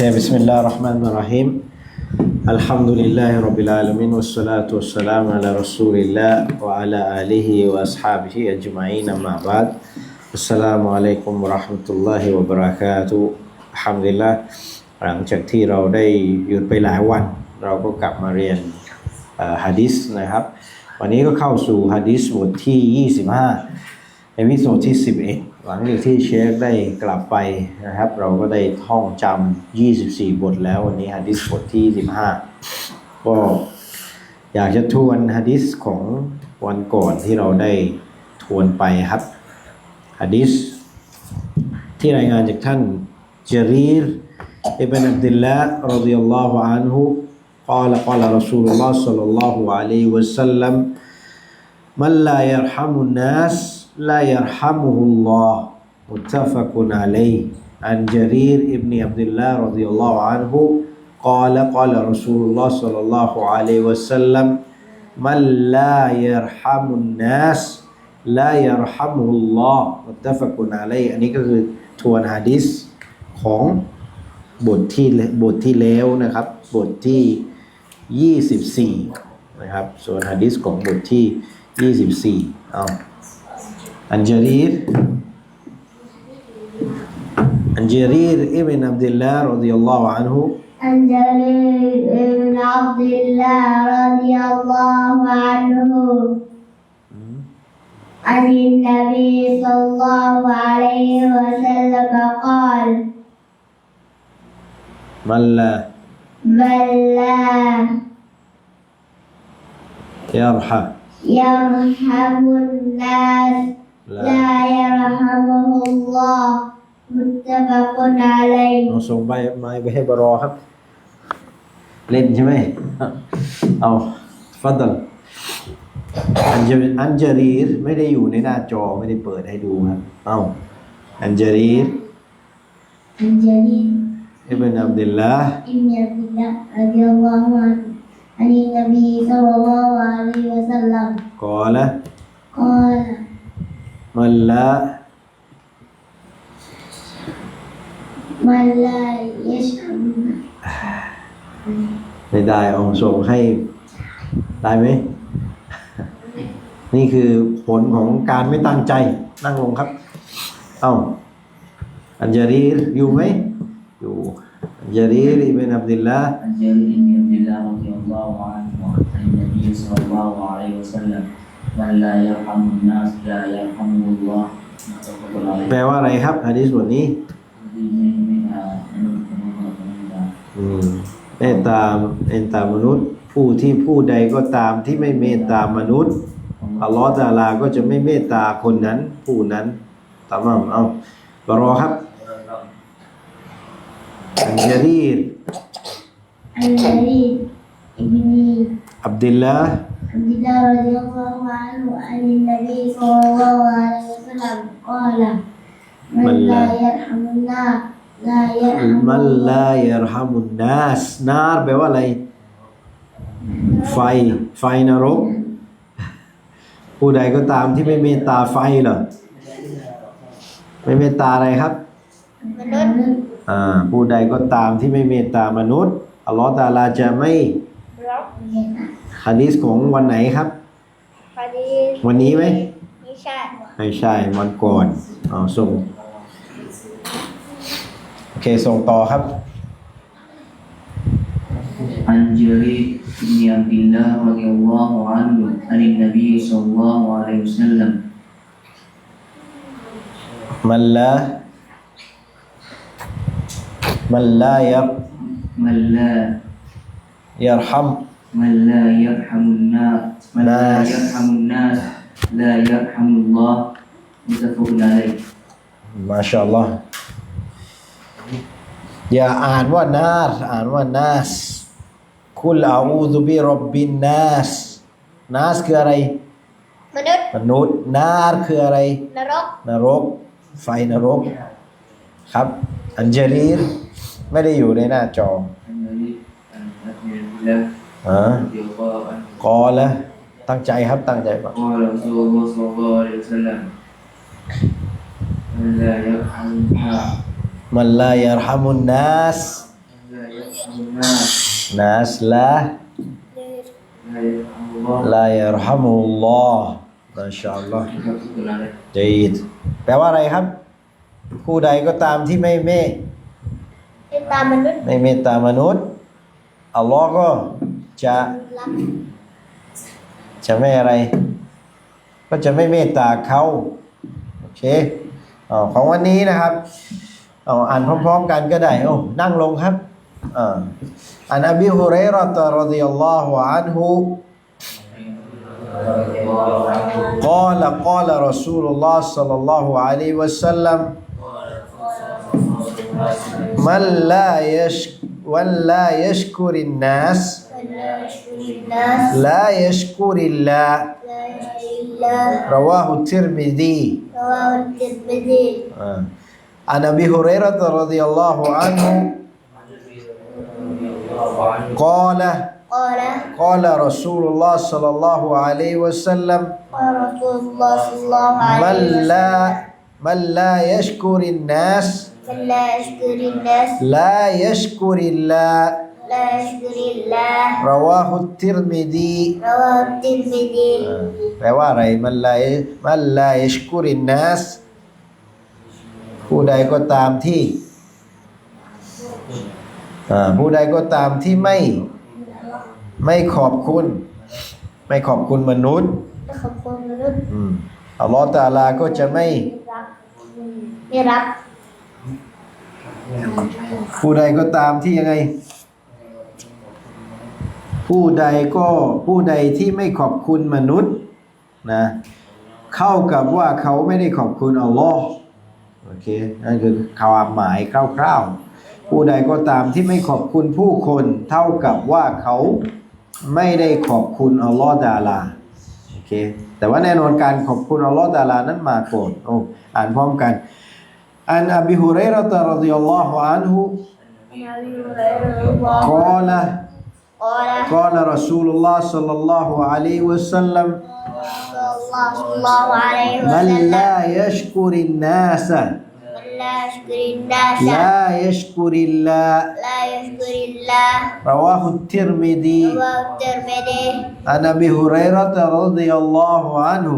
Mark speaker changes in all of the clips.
Speaker 1: Okay, Bismillah ar-Rahman ar-Rahim. Alhamdulillahi Rabbil Alamin. Wassalatu wassalamu ala Rasulillah wa ala alihi wa ashabihi ajma'in amma ba'd. Assalamu alaikum wa rahmatullahi wa barakatuh. Alhamdulillah หลังจากที่เราได้หยุดไปหลายวัน เราก็กลับมาเรียนฮะดิษนะครับ วันนี้ก็เข้าสู่ฮะดิษบทที่ 25ในวิโซที่ 11 หลังจากที่เชฟได้กลับไปนะครับ เราก็ได้ท่องจำ 24 บทแล้ววันนี้ฮะดิษบทที่ 25 ก็อยากจะทวนฮะดิษของวันก่อนที่เราได้ทวนไปครับฮะดิษที่รายงานจากท่านจารีร ابن عبد الله رضي الله عنه قال قال رسول الله صلى الله عليه وسلم من لا يرحم الناس لا يرحمه الله متفق عليه عن جرير ابن عبد الله رضي الله عنه قال قال رسول الله صلى الله عليه وسلم من لا يرحم الناس لا يرحمه الله متفق عليه อันนี้ก็คือทวนฮะดิษของบทที่บทที่แล้วนะครับ บทที่ 24 นะครับ ส่วนฮะดิษของบทที่ 24เอา عن جرير عن جرير ابن عبد الله رضي الله عنه.
Speaker 2: عن جرير ابن عبد الله رضي الله عنه. عن النبي صلى الله عليه وسلم قال
Speaker 1: من لا
Speaker 2: من لا
Speaker 1: يرحم.
Speaker 2: يرحم الناس.
Speaker 1: لا
Speaker 2: لا يرحمه الله متفق عليه
Speaker 1: เราส่งใบไม้ไปให้บรอครับ เล่นใช่ไหม เอาฟัดดลอันจาอันจารีรไม่ได้อยู่ในหน้าจอไม่ได้เปิดให้ดูครับ เอาอันจารีร
Speaker 2: عن جرير
Speaker 1: อิบนอับดุลลาห์
Speaker 2: ابن عبد الله رضي الله عنه عن النبي صلى الله عليه وسلم
Speaker 1: قال
Speaker 2: قال
Speaker 1: มัน
Speaker 2: ลามั
Speaker 1: นลายะชัมได้ได้องค์ส่งให้ได้ไหม นี่คือผลของการไม่ตั้งใจ นั่งลงครับ เอา้าอันจารีรอยู่ไหมอยู่อันจารีรอิบนอับดิลลาอั
Speaker 3: นจารีรอิบนอับดิลลาฮ์รดิยัลลอฮุอันฮุอันนบีศ็อลลัลลอฮุอะลัยฮิวะซัลลัม
Speaker 1: แปลว่าอะไรครับฮะดีส่วนนี้เมตตาเมตตามนุษย์ ผู้ที่ผู้ใดก็ตามที่ไม่เมตตามนุษย์อัลลอฮฺตาลาก็จะไม่เมตตาคนนั้น ผู้นั้นตามมเอาบรอครับอันจารีอั
Speaker 2: นจารี
Speaker 1: อับดุลลาห์
Speaker 2: عبد الله رضي الله عنه عن النبي صلى الله عليه وسلم قال من
Speaker 1: من
Speaker 2: لا
Speaker 1: لا-
Speaker 2: يرحم الناس لا يرحم
Speaker 1: มันลา
Speaker 2: الله
Speaker 1: ยรฮัมุนนัสนาร์แปลว่าอะไร ไฟ ไฟนรก ผู้ใดก็ตามที่ไม่เมตตาไฟเหรอ ไม่เมตตาอะไรครับ
Speaker 2: มนุษย์
Speaker 1: อ่า ผู้ใดก็ตามที่ไม่เมตตามนุษย์ อัลลอฮฺตะอาลาจะไม่
Speaker 2: รับเนี่ยนะ
Speaker 1: ฮะดีษของวันไหนครับ
Speaker 2: พอดี
Speaker 1: วันนี้ไหม
Speaker 2: ไม่ใช่
Speaker 1: ไม่ใช่วันก่อนเอาส่ง โอเค ส่งต่อครับ
Speaker 3: عن جرير بن عبد الله رضي الله عنه عن النبي صلى الله عليه وسلم
Speaker 1: มันละมันละยับ
Speaker 3: من لا
Speaker 1: ยัรฮัม
Speaker 3: من لا يرحم الناس من لا
Speaker 1: ناس.
Speaker 3: يرحم الناس لا يرحم الله متفق عليه
Speaker 1: มาชาอัลลอฮ์อย่าอ่านว่านาสอ่านว่านาสคุลอาอูซุบิรบบินนาสนาสคืออะไร
Speaker 2: มนุษย์
Speaker 1: มนุษย์นาร์คืออะไร
Speaker 2: นรก
Speaker 1: นรก ไฟนรก ครับ อันเจรีรไม่ได้อยู่ในหน้าจอ
Speaker 3: عن جرير عن أبي عبد الله
Speaker 1: อ่า
Speaker 3: رضي ฮะ
Speaker 1: กอแล้วตั้งใจครับตั้งใจปะก่อนมันลายรหมุนนัส
Speaker 3: นัส
Speaker 1: ละ
Speaker 3: ลาย
Speaker 1: รหมุลลอฮ์มาชาอัลลอฮ์ดีดแปลว่าอะไรครับ ผู้ใดก็ตามที่ไม่เมต
Speaker 2: ตามนุษย์
Speaker 1: ไม่เมตตามนุษย์อัลลอฮ์ก็ จะ
Speaker 2: รัก
Speaker 1: จะไม่อะไร ก็จะไม่เมตตาเขาโอเคเอาของวันนี้นะครับเอาอ่านพร้อมๆกันก็ได้โอ้นั่งลงครับอ่าอันอบีฮุเรยเราะห์รดิยัลลอฮุอันฮุ قال قال رسول الله صلى الله عليه وسلم من لا يش من لا يشكر الناس
Speaker 2: ولا يشكر الناس
Speaker 1: لا يشكر الله.
Speaker 2: لا يشكر الله
Speaker 1: رواه الترمذي.
Speaker 2: رواه الترمذي.
Speaker 1: عن أبي هريرة رضي الله عنه قال
Speaker 2: قال
Speaker 1: قال رسول الله صلى الله عليه وسلم
Speaker 2: قال رسول الله صلى الله عليه
Speaker 1: من
Speaker 2: وسلم
Speaker 1: لا من لا يشكر الناس
Speaker 2: من لا يشكر الناس
Speaker 1: لا يشكر الله.
Speaker 2: لا يشكر الله
Speaker 1: رواه الترمذي
Speaker 2: رواه الترمذي
Speaker 1: แปลว่าอะไรมันลายมันลายชกุรินนัสผู้ใดก็ตามที่อ่าผู้ใดก็ตามที่ไม่ ไม่ขอบคุณ ไม่ขอบคุณมนุษย์
Speaker 2: ขอบคุณมนุษย์
Speaker 1: อืมอัลลอฮฺตะอาลาก็จะไม่
Speaker 2: รักไม่รับ
Speaker 1: ผู้ใดก็ตามที่ยังไง ผู้ใดก็ผู้ใดที่ไม่ขอบคุณมนุษย์นะเข้ากับว่าเขาไม่ได้ขอบคุณอัลลอฮ์โอเคนั่นคือความหมายคร่าวๆ ผู้ใดก็ตามที่ไม่ขอบคุณผู้คนเท่ากับว่าเขาไม่ได้ขอบคุณอัลลอฮ์ดาลาโอเคแต่ว่าแน่นอนการขอบคุณอัลลอฮ์ดารานั้นมาก่อนโอ้อ่านพร้อมกันอันอบิฮุเรรตะรดิยัลลอฮุอันฮุ
Speaker 2: กอละ
Speaker 1: قال رسول الله صلى الله عليه وسلم
Speaker 2: رسول الله صلى الله عليه
Speaker 1: من
Speaker 2: وسلم
Speaker 1: لا يشكر الناس
Speaker 2: من لا يشكر الناس
Speaker 1: لا يشكر الله.
Speaker 2: لا يشكر الله
Speaker 1: رواه الترمذي
Speaker 2: رواه الترمذي.
Speaker 1: عن أبي هريرة رضي الله عنه.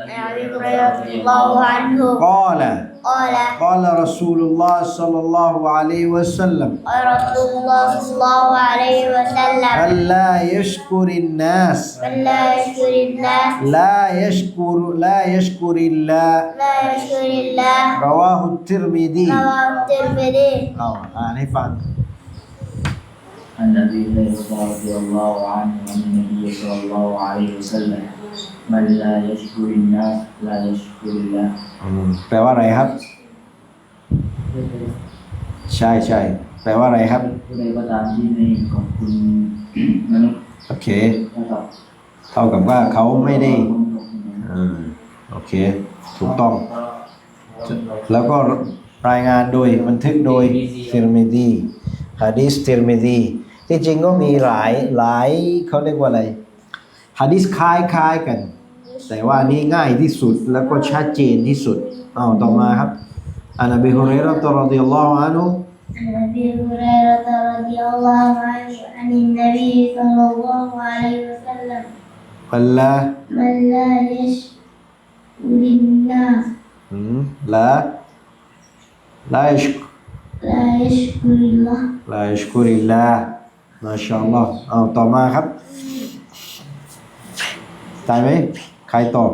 Speaker 2: عن أبي هريرة رضي الله عنه.
Speaker 1: قال
Speaker 2: قال
Speaker 1: قال رسول الله صلى الله عليه وسلم
Speaker 2: قال رسول الله صلى الله عليه وسلم
Speaker 1: من لا يشكر الناس
Speaker 2: من لا يشكر الناس
Speaker 1: لا يشكر لا يشكر الله.
Speaker 2: لا يشكر الله.
Speaker 1: رواه الترمذي.
Speaker 2: رواه الترمذي.
Speaker 1: نعم. يعني فعلا
Speaker 3: عن ابي هريره رضي الله عنه عن النبي صلى الله عليه وسلم. มันลายชกุ
Speaker 1: รินา
Speaker 3: ลายชกุริลา
Speaker 1: แปลว่าอะไรครับ ใช่ใช่แปลว่าอะไรครับ
Speaker 3: ผู้ใดก็ตามที่ในของคุณมนุษย์
Speaker 1: โอเค
Speaker 3: เท่ากับ
Speaker 1: ว่าเขาไม่ได้
Speaker 3: อ่า
Speaker 1: โอเค ถูกต้อง แล้วก็รายงานโดยบันทึกโดยเทอร์เมดีฮะดีสเทอร์เมดีที่จริงก็มีหลายหลายเขาเรียกว่าอะไร ฮะดิษคล้ายคล้ายๆกัน แต่ว่าอันนี้ง่ายที่สุดแล้วก็ชัดเจนที่สุดอ้าวต่อมาครับอันอบีฮุเรยเราะห์รดิยัลลอฮุอันฮุ
Speaker 2: عن ابي هريره رضي الله عنه عن النبي صلى الله عليه وسلم
Speaker 1: อัลลา
Speaker 2: من لا يشكر الناس
Speaker 1: อืมละลาอิช
Speaker 2: لا يشكر الله
Speaker 1: ลาอิชกุริลลามาชาอัลลอฮ์เอาต่อมาครับ ตายไหมใครตอบ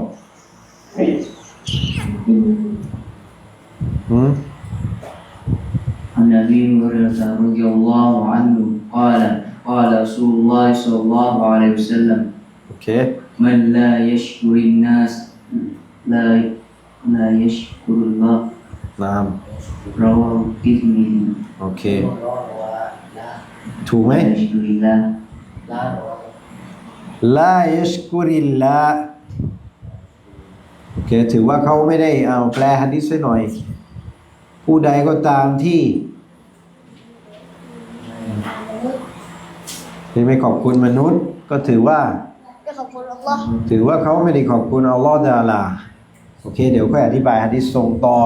Speaker 1: อืม
Speaker 3: عن ابي هريره رضي الله عنه قال قال رسول الله صلى الله عليه وسلم
Speaker 1: โอเค
Speaker 3: من لا يشكر الناس لا لا يشكر الله
Speaker 1: นาม
Speaker 3: رواه الترمذي
Speaker 1: โอเค ถูกไหม
Speaker 3: لا يشكر الله
Speaker 1: ลาอิชกุริลลาโอเคถือว่าเขาไม่ได้เอาแปลฮะดิษให้หน่อย ผู้ใดก็ตามที่ที่ไม่ขอบคุณมนุษย์ ก็ถือว่า
Speaker 2: จะขอบคุณอัลลอฮ์
Speaker 1: ถือว่าเขาไม่ได้ขอบคุณอัลลอฮ์ดาลาโอเค เดี๋ยวค่อยอธิบายฮะดิษส่งต่อ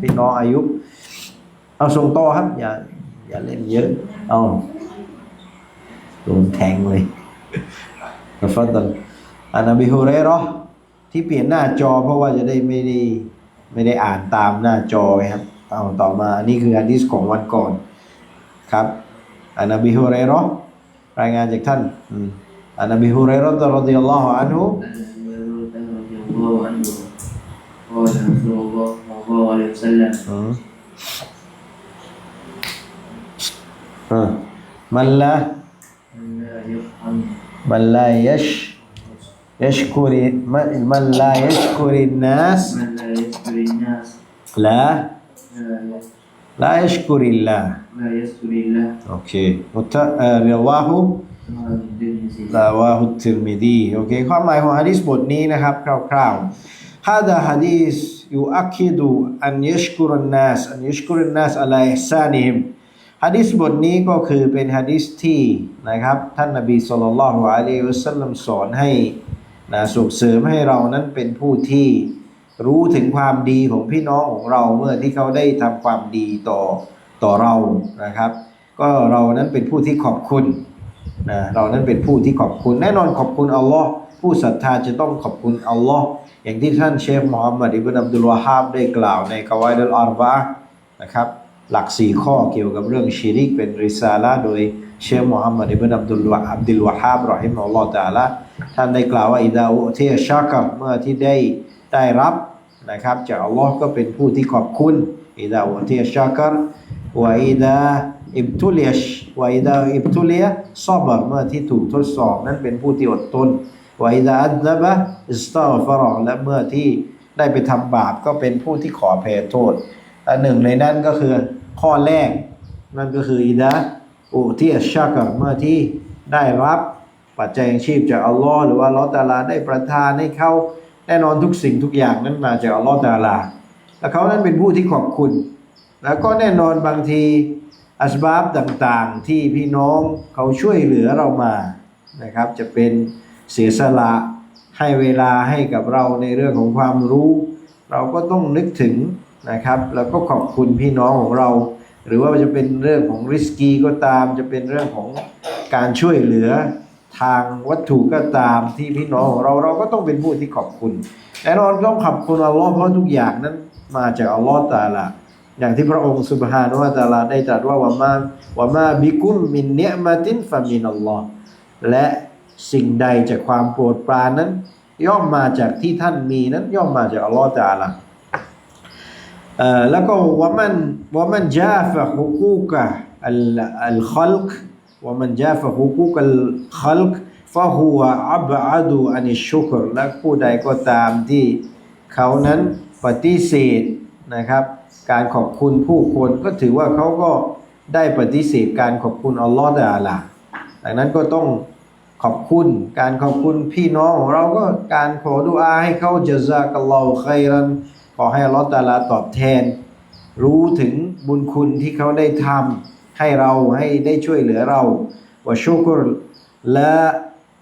Speaker 1: พี่น้องอายุ เอาส่งต่อครับ อย่าอย่าเล่นเยอะ เอาโดนแทงเลย กฟัดดันอันนบีฮุเรเราะห์ที่เปลี่ยนหน้าจอเพราะว่าจะได้ไม่ได้ไม่ได้อ่านตามหน้าจอไงครับเอาต่อมาอันนี่คือฮะดีษของวันก่อนครับอันนบีฮุเรเราะห์รายงานจากท่านอืมอันนบีฮุเรเราะห์รดิยัลลอฮุอันฮุ
Speaker 3: أن أبي هريرة رضي الله عنه قال رسول الله صلى الله عليه وسلم
Speaker 1: อืมอ่ามันละ
Speaker 3: من لا يرحم
Speaker 1: من لا يش يشكر من من لا يشكر الناس
Speaker 3: من لا يشكر الناس
Speaker 1: لا
Speaker 3: لا
Speaker 1: لا يشكر الله
Speaker 3: لا يشكر الله
Speaker 1: اوكي مت... آه، رواه
Speaker 3: رواه الترمذي
Speaker 1: ลาวาฮุตติรมิดีโอเคความหมายของฮะดิษบทนี้นะครับคร่าวๆฮาดาฮะดีษยูอักคิดูอันยัชกุรนัสอันยัชกุรนัสอะลัยซานิฮิม ฮะดิษบทนี้ก็คือเป็นฮะดิษที่นะครับท่านนบีสุลต่านละฮ์อะลัยฮิสลัมสอนให้นะส่งเสริมให้เรานั้นเป็นผู้ที่รู้ถึงความดีของพี่น้องของเราเมื่อที่เขาได้ทำความดีต่อต่อเรานะครับ ก็เรานั้นเป็นผู้ที่ขอบคุณนะเรานั้นเป็นผู้ที่ขอบคุณ แน่นอนขอบคุณอัลลอฮ์ผู้ศรัทธาจะต้องขอบคุณอัลลอฮ์อย่างที่ท่านเชฟมุฮัมมัดอิบนอับดุลวาฮาบได้กล่าวในกาวายดัลอารบะนะครับ หลักสี่ข้อเกี่ยวกับเรื่องชิริกเป็นริซาละโดยเชฟมุฮัมมัดอิบนอับดุลวาอับดุลวาฮาบรอฮิมอัลลอฮ์ตาลาท่านได้กล่าวว่าอิดาอุเทชากับเมื่อที่ได้ได้รับนะครับจากอัลลอฮ์ก็เป็นผู้ที่ขอบคุณอิดาอุเทชากัรวอิดาอิบตุเลียชวอิดาอิบตุเลียซอบรเมื่อที่ถูกทดสอบนั้นเป็นผู้ที่อดทนวอิดาอัดบะอิสตาฟรอและเมื่อที่ได้ไปทำบาปก็เป็นผู้ที่ขอแผ่โทษอันหนึ่งในนั้นก็คือ ข้อแรก นั่นก็คืออิดาอุที่อัชชักรเมื่อที่ได้รับปัจจัยชีพจากอัลลอฮ์หรือว่าลอตาลาได้ประทานให้เขาแน่นอนทุกสิ่งทุกอย่างนั้นมาจากอัลลอฮ์ตาลาและเขานั้นเป็นผู้ที่ขอบคุณ แล้วก็แน่นอนบางทีอัสบาบต่างๆ ที่พี่น้องเขาช่วยเหลือเรามานะครับ จะเป็นเสียสละให้เวลาให้กับเราในเรื่องของความรู้ เราก็ต้องนึกถึง นะครับแล้วก็ขอบคุณพี่น้องของเรา หรือว่าจะเป็นเรื่องของริสกีก็ตาม จะเป็นเรื่องของการช่วยเหลือทางวัตถุก็ตามที่พี่น้องของเราเราก็ต้องเป็นผู้ที่ขอบคุณแน่นอนต้องขอบคุณอัลลอฮ์เพราะทุกอย่างนั้นมาจากอัลลอฮ์ตาลาอย่างที่พระองค์สุบฮานุวะตาลาได้ตรัสว่าวะมาวะมาบิกุมมินเนมาตินฟะมินอัลลอฮ์และสิ่งใดจากความโปรดปรานนั้น ย่อมมาจากที่ท่านมีนั้นย่อมมาจากอัลลอฮ์ตาลา แล้วก็วะมันวะมันจาฟะฮุกูกะอัลอัลคัลกวะมันจาฟะฮุกูกะอัลคัลกฟะฮุวะอับอะดูอันิชุกรและผู้ใดก็ตามที่เขานั้นปฏิเสธนะครับ การขอบคุณผู้คนก็ถือว่าเขาก็ได้ปฏิเสธการขอบคุณอัลลอฮฺตะอาลาดังนั้นก็ต้องขอบคุณการขอบคุณพี่น้องของเราก็การขอดุอาให้เขาจะซากัลลอฮุคัยรัน ขอให้อัลลอฮฺตะอาลาตอบแทน รู้ถึงบุญคุณที่เขาได้ทำให้เราให้ได้ช่วยเหลือเราวะชุกรและ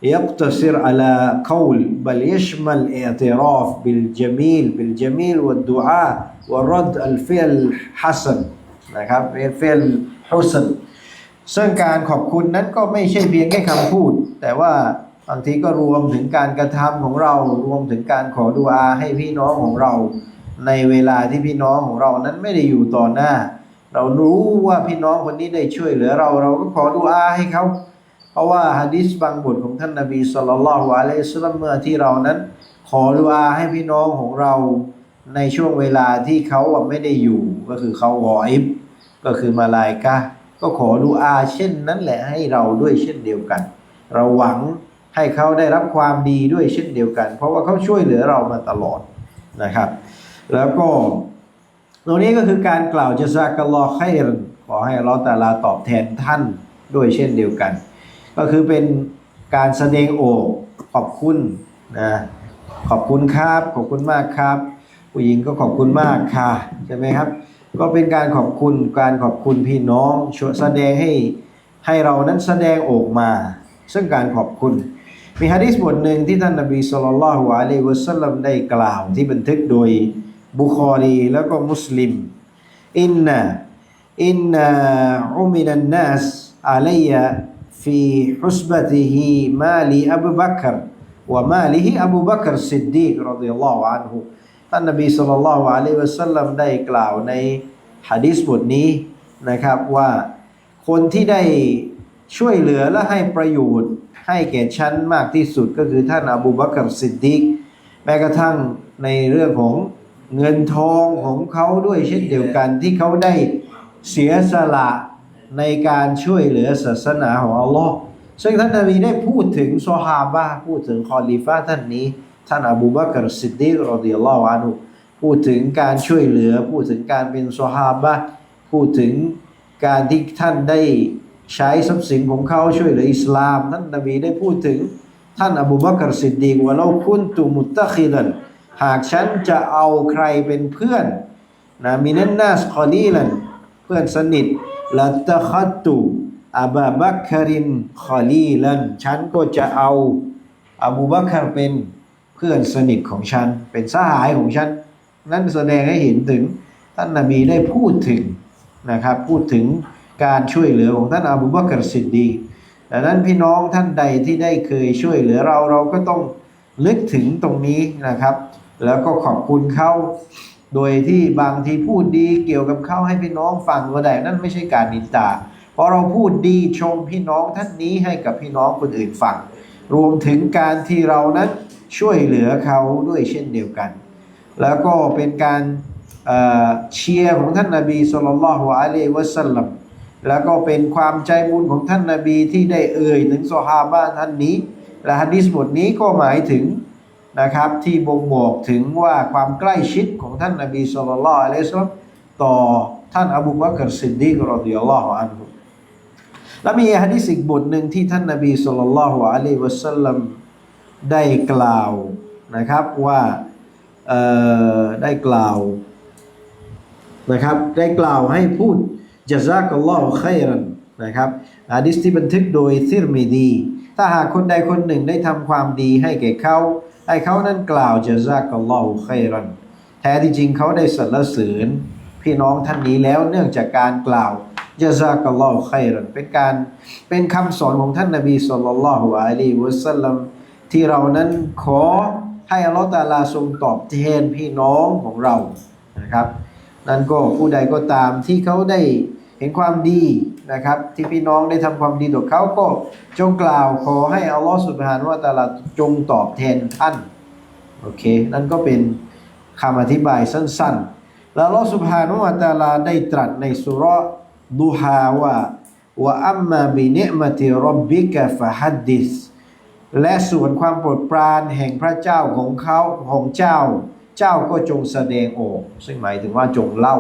Speaker 1: يقتصر على قول بل يشمل اعتراف بالجميل بالجميل والدعاء ورد الفعل حسن นะครับเป็น فعل حسن ซึ่งการขอบคุณนั้นก็ไม่ใช่เพียงแค่คำพูด แต่ว่าบางทีก็รวมถึงการกระทำของเรา รวมถึงการขอดุอาให้พี่น้องของเรา ในเวลาที่พี่น้องของเรานั้นไม่ได้อยู่ต่อหน้า เรารู้ว่าพี่น้องคนนี้ได้ช่วยเหลือเราเราก็ขอดุอาให้เขา เพราะว่าฮะดิษบางบทของท่านนาบีสุลต่านละฮ์อะลัยฮิสลามเมื่อที่เรานั้น ขอดุอาให้พี่น้องของเราในช่วงเวลาที่เขาไม่ได้อยู่ก็คือเขาวออิบก็คือมาลายกะก็ขอดุอาเช่นนั้นแหละให้เราด้วยเช่นเดียวกัน เราหวังให้เขาได้รับความดีด้วยเช่นเดียวกัน เพราะว่าเขาช่วยเหลือเรามาตลอดนะครับ แล้วก็ ตรงนี้ก็คือการกล่าวจะซากัลลอฮ์ไครขอให้เลอฮ์ตะอาลาตอบแทนท่านด้วยเช่นเดียวกัน ก็คือเป็นการแสดงโอกขอบคุณนะขอบคุณครับ ขอบคุณมากครับ ผู้หญิงก็ขอบคุณมากค่ะใช่ไหมครับ ก็เป็นการขอบคุณการขอบคุณพี่น้องช่วยแสดงให้ให้เรานั้นแสดงออกมา ซึ่งการขอบคุณ มีฮะดีษบทหนึ่งที่ท่านนบีสุลต่านละฮ์อะลัยวะสัลลัมได้กล่าวที่บันทึกโดย บุคอรีแล้วก็มุสลิมอินนาอินนาอุมินันนัสอาลัยฟีฮุสบติฮีมาลีอับบักรวะมาลีฮีอับบักรซิดดีกรดิยัลลอฮุอันฮุท่านนบีสุลต่ลนละอะลัยวะสัลลัมได้กล่าวในฮะดิษบทนี้นะครับว่าคนที่ได้ช่วยเหลือและให้ประโยชน์ให้แก่ฉันมากที่สุดก็คือท่านอบูบักรซิดดิกแม้กระทั่งในเรื่องของ เงินทองของเขาด้วยเช่นเดียวกันที่เขาได้เสียสละในการช่วยเหลือศาสนาของอัลลอฮ์ซึ่งท่านนบีได้พูดถึงซอฮาบะห์พูดถึงคอลิฟะห์ท่านนี้ ท่านอบูบักรสิดดิกรอดิยัลลอฮุอันฮุพูดถึงการช่วยเหลือ พูดถึงการเป็นซอฮาบะห์พูดถึงการที่ท่านได้ใช้ทรัพย์สินของเขาช่วยเหลืออิสลาม ท่านนบีได้พูดถึงท่านอบูบักรสิดดีกว่าเราคุณตุมุตตะคิลัน หากฉันจะเอาใครเป็นเพื่อนนะมินันนาสคอลีลันเพื่อนสนิทละตะคัตตุอาบาบักคารินคอลีลันฉันก็จะเอาอบูบักครเป็นเพื่อนสนิทของฉัน เป็นสหายของฉัน นั่นแสดงให้เห็นถึงท่านนบีได้พูดถึงนะครับพูดถึงการช่วยเหลือของท่านอบูบักรสิดดีดังนั้นพี่น้องท่านใดที่ได้เคยช่วยเหลือเราเราก็ต้องนึกถึงตรงนี้นะครับ แล้วก็ขอบคุณเขาโดยที่บางทีพูดดีเกี่ยวกับเขาให้พี่น้องฟังก็ได้นั่นไม่ใช่การนินตา เพราะเราพูดดีชมพี่น้องท่านนี้ให้กับพี่น้องคนอื่นฟัง รวมถึงการที่เรานั้นช่วยเหลือเขาด้วยเช่นเดียวกัน แล้วก็เป็นการเชียร์ของท่านนาบีสุลต่านละฮ์อะลัยวะสัลลัมแล้วก็เป็นความใจบุญของท่านนาบีที่ได้เอ่ยถึงซฮาบะห์ท่านนี้ และฮะดิษบทนี้ก็หมายถึง นะครับ ที่บ่งบอกถึงว่าความใกล้ชิดของท่านนาบีสุลต่านะอะลัยฮิวะสัลลัมต่อท่านอบูบักรสิดดีกรอฎิยัลลอฮุอันฮุและมีฮะดิษอีกบทหนึ่งที่ท่านนาบีสุลต่านะฮุอะลัยฮิวะสัลลัมได้กล่าวนะครับว่าได้กล่าวนะครับได้กล่าวให้พูดจ a ซากัลลอฮุขัยรันนะครับอะดิษที่บันทึกโดยซิรมิดี ถ้าหากคนใดคนหนึ่งได้ทำความดีให้แก่เขา ให้เขานั้นกล่าวจ a ซากัลลอฮุขัยรันแท้ที่จริงเขาได้สรรเสริญพี่น้องท่านนี้แล้วเนื่องจากการกล่าวจ a ซากัลลอฮุขัยรันเป็นการเป็นคำสอนของท่านนบีสุลต่านละฮ์อะลัยฮิวะสัลลัมที่เรานั้นขอให้อัลลอฮฺตาลาทรงตอบแทนพี่น้องของเรานะครับ นั่นก็ผู้ใดก็ตามที่เขาได้เห็นความดี นะครับ ที่พี่น้องได้ทำความดีต่อเขาก็จงกล่าวขอให้อัลลอฮฺสุบฮานว่าตาลาจงตอบแทนท่านโอเค นั่นก็เป็นคำอธิบายสั้นๆ แล้วอัลลอฮฺสุบฮานุวะตาลาได้ตรัสในสุราะดูฮาว่าว่าอัมมาบิเนมติรับบิกะฟะฮัดดิสและส่วนความโปรดปรานแห่งพระเจ้าของเขาของเจ้า เจ้าก็จงแสดงออก ซึ่งหมายถึงว่าจงเล่า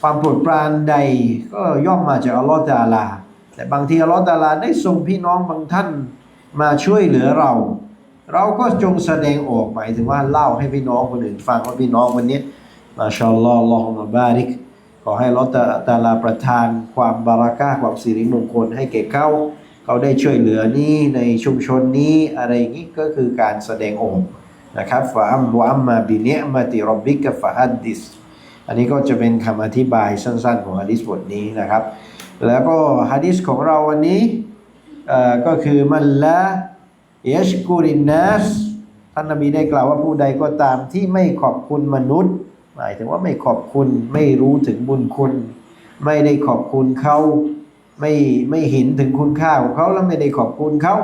Speaker 1: ความโปรดปรานใดก็ย่อมมาจากอัลลอฮฺตาลา แต่บางทีอัลลอฮฺตาลาได้ส่งพี่น้องบางท่านมาช่วยเหลือเรา เราก็จงแสดงออกหมายถึงว่าเล่าให้พี่น้องคนอื่นฟังว่าพี่น้องวันนี้มาชาอัลลอฮ์อัลอฮุมะบาริกขอให้อัลลอฮฺตตาลาประทานความบารักาความสิริมงคลให้แก่เขาเขาได้ช่วยเหลือนี้ในชุมชนนี้อะไรอย่างนี้ก็คือการแสดงออกนะครับฟะอัมวะอัมมาบิเนะมาติรบบิกะฟะฮัดดิส อันนี้ก็จะเป็นคำอธิบายสั้นๆของฮะดิษบทนี้นะครับ แล้วก็ฮะดิษของเราวันนี้ก็คือมันละยชกุรินนัสท่านนบีได้กล่าวว่าผู้ใดก็ตามที่ไม่ขอบคุณมนุษย์ หมายถึงว่าไม่ขอบคุณไม่รู้ถึงบุญคุณ ไม่ได้ขอบคุณเขาไม่ไม่เห็นถึงคุณค่าของเขาแล้วไม่ได้ขอบคุณเขา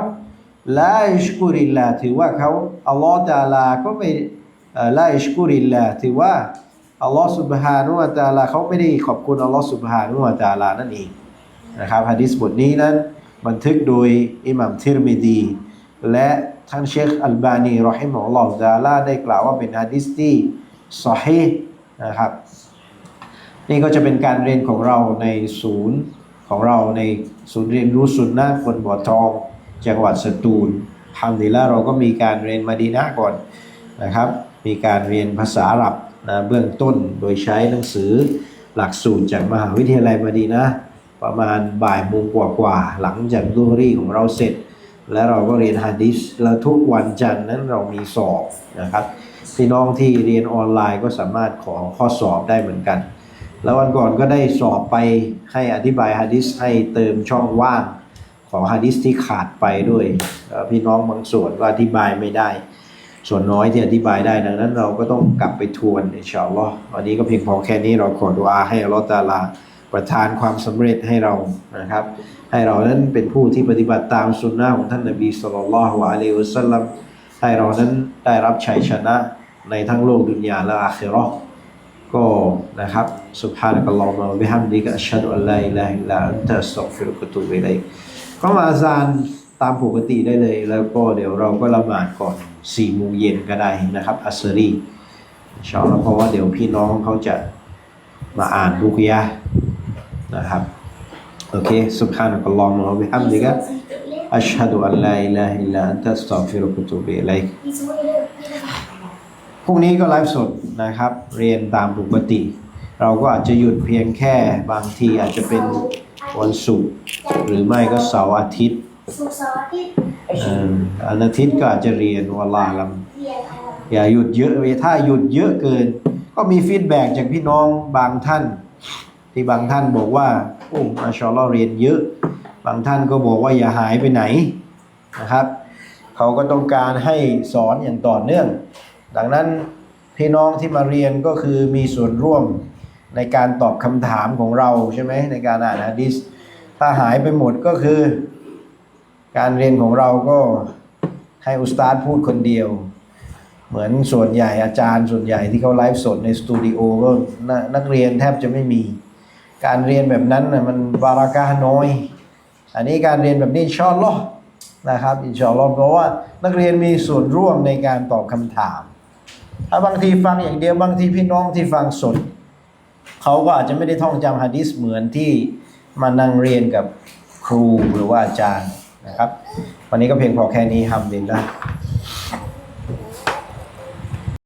Speaker 1: ลาอิชกุริลลาถือว่าเขาอัลลอฮฺตาลาก็ไม่เอ่อลาอิชกุริลลาถือว่า อัลลอฮฺสุบฮานุวะตาลาเขาไม่ได้ขอบคุณอัลลอฮฺสุบฮานุวะตาลานั่นเองนะครับฮะดิษบทนี้นั้นบันทึกโดยอิหมัมทิรมิดี และท่านเชคอัลบานีรอฮิมอัลลอฮฺตาลาได้กล่าวว่าเป็นฮะดิษที่ซอฮีนะครับ นี่ก็จะเป็นการเรียนของเราในศูนย์ของเราในศูนย์เรียนรู้สุนนะคนบ่อทองจังหวัดสตูลฮัมดุลิลละเราก็มีการเรียนมาดีนะก่อนนะครับ มีการเรียนภาษาอาหรับ นะเบื้องต้นโดยใช้หนังสือหลักสูตรจากมหาวิทยาลัยมาดีนะ ประมาณบ่ายโมงกว่าๆหลังจากดูรีของเราเสร็จ แล้วเราก็เรียนฮะดิษแล้วทุกวันจันทร์นั้นเรามีสอบนะครับพี่น้องที่เรียนออนไลน์ก็สามารถขอข้อสอบได้เหมือนกัน แล้ววันก่อนก็ได้สอบไปให้อธิบายฮะดิษให้เติมช่องว่างของฮะดิษที่ขาดไปด้วย พี่น้องบางส่วนก็อธิบายไม่ได้ ส่วนน้อยที่อธิบายได้ดังนั้นเราก็ต้องกลับไปทวนอินชาอัลลอวันนี้ก็เพียงพอแค่นี้เราขอดุอาให้อลอตตาลาประทานความสำเร็จให้เรานะครับ ให้เรานั้นเป็นผู้ที่ปฏิบัติตามสุนนะของท่านนบีสุลต่านละฮ์อะลัยฮุสซลัมให้เรานั้นได้รับชัยชนะในทั้งโลกดุนยาและอาคิรอก็นะครับสุภาพกัลลอฮ์มาบิฮัมดีกะอัชฮัดุอัลลอฮ์อิลาฮิลาอันตะอัสตัฟิรุกตุบิไลก็มาอาจาร ตามปกติได้เลย แล้วก็เดี๋ยวเราก็ละหมาดก่อนสี่โมงเย็นก็ได้นะครับ อัสรีชอบเพราะว่าเดี๋ยวพี่น้องเขาจะมาอ่านบุกยะนะครับ โอเคสุบฮานะกัลลอฮ์มะบิฮัมดิกะอัชฮะดุอัลลอฮิลาฮิลลาอันตัสตัฟิรุกุตุบิไลพรุ่งนี้ก็ไลฟ์สดนะครับ เรียนตามปกติ เราก็อาจจะหยุดเพียงแค่บางทีอาจจะเป็นวันศุกร์หรือไม่ก็เสาร์อาทิตย์
Speaker 2: สุกร์เสาร์อาทิตย์
Speaker 1: เอ่อวันอาทิตย์ก็อาจจะเรียนวันลาลัม
Speaker 2: เรียนอะไร
Speaker 1: อย่าหยุดเยอะเลยถ้าหยุดเยอะเกิน ก็มีฟีดแบ็กจากพี่น้องบางท่าน ที่บางท่านบอกว่าโอ้มาชาอัลลอฮ์เรียนเยอะ บางท่านก็บอกว่าอย่าหายไปไหนนะครับ เขาก็ต้องการให้สอนอย่างต่อเนื่อง ดังนั้นพี่น้องที่มาเรียนก็คือมีส่วนร่วมในการตอบคำถามของเราใช่ไหมในการอ่านฮะดิษถ้าหายไปหมดก็คือ การเรียนของเราก็ให้อุสตาดพูดคนเดียว เหมือนส่วนใหญ่อาจารย์ส่วนใหญ่ที่เขาไลฟ์สดในสตูดิโอก็นนักเรียนแทบจะไม่มี การเรียนแบบนั้นน่ะมันบารากาน้อย อันนี้การเรียนแบบนี้ชาอลลอนะครับอินชาอัลลอฮ์เพราะว่านักเรียนมีส่วนร่วมในการตอบคำถาม ถ้าบางทีฟังอย่างเดียวบางทีพี่น้องที่ฟังสด เขาก็อาจจะไม่ได้ท่องจำฮะดิษเหมือนที่มานั่งเรียนกับครูหรือว่าอาจารย์ นะครับ วันนี้ก็เพียงพอแค่นี้ฮัมดินละ